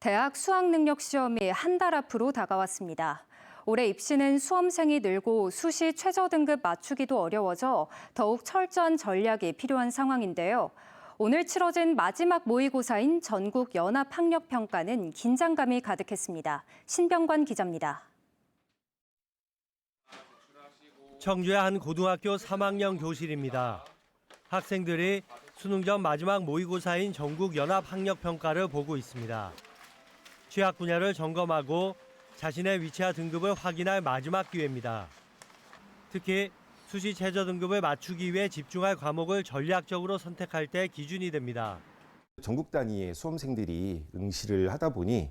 대학 수학능력 시험이 한 달 앞으로 다가왔습니다. 올해 입시는 수험생이 늘고 수시 최저 등급 맞추기도 어려워져 더욱 철저한 전략이 필요한 상황인데요. 오늘 치러진 마지막 모의고사인 전국 연합 학력 평가는 긴장감이 가득했습니다. 신병관 기자입니다. 청주의 한 고등학교 3학년 교실입니다. 학생들이 수능 전 마지막 모의고사인 전국 연합 학력 평가를 보고 있습니다. 취약 분야를 점검하고 자신의 위치와 등급을 확인할 마지막 기회입니다. 특히 수시 최저 등급을 맞추기 위해 집중할 과목을 전략적으로 선택할 때 기준이 됩니다. 전국 단위의 수험생들이 응시를 하다 보니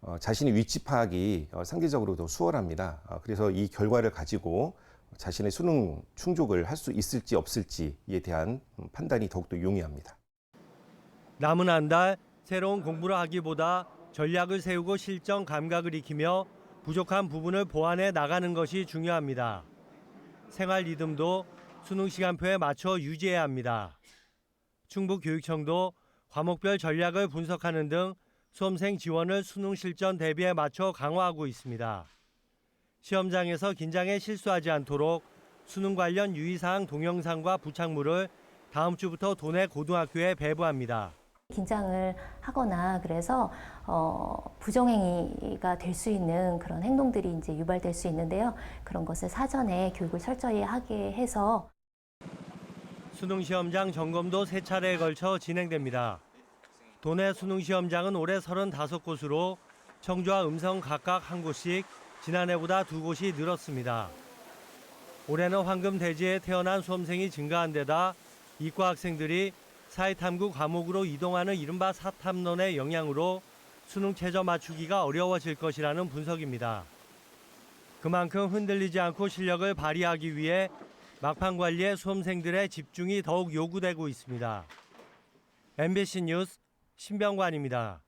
어, 자신의 위치 파악이 어, 상대적으로 더 수월합니다. 어, 그래서 이 결과를 가지고 자신의 수능 충족을 할 수 있을지 없을지에 대한 음, 판단이 더욱더 용이합니다. 남은 한 달 새로운 공부를 하기보다 전략을 세우고 실전 감각을 익히며 부족한 부분을 보완해 나가는 것이 중요합니다. 생활 리듬도 수능 시간표에 맞춰 유지해야 합니다. 충북교육청도 과목별 전략을 분석하는 등 수험생 지원을 수능 실전 대비에 맞춰 강화하고 있습니다. 시험장에서 긴장에 실수하지 않도록 수능 관련 유의사항 동영상과 부착물을 다음 주부터 도내 고등학교에 배부합니다. 긴장을 하거나 그래서 어, 부정행위가 될 수 있는 그런 행동들이 이제 유발될 수 있는데요. 그런 것을 사전에 교육을 철저히 하게 해서 수능 시험장 점검도 세 차례에 걸쳐 진행됩니다. 도내 수능 시험장은 올해 35곳으로 청주와 음성 각각 한 곳씩 지난해보다 두 곳이 늘었습니다. 올해는 황금 대지에 태어난 수험생이 증가한 데다 이과 학생들이 사회탐구 과목으로 이동하는 이른바 사탐론의 영향으로 수능 최저 맞추기가 어려워질 것이라는 분석입니다. 그만큼 흔들리지 않고 실력을 발휘하기 위해 막판 관리에 수험생들의 집중이 더욱 요구되고 있습니다. MBC 뉴스 신병관입니다.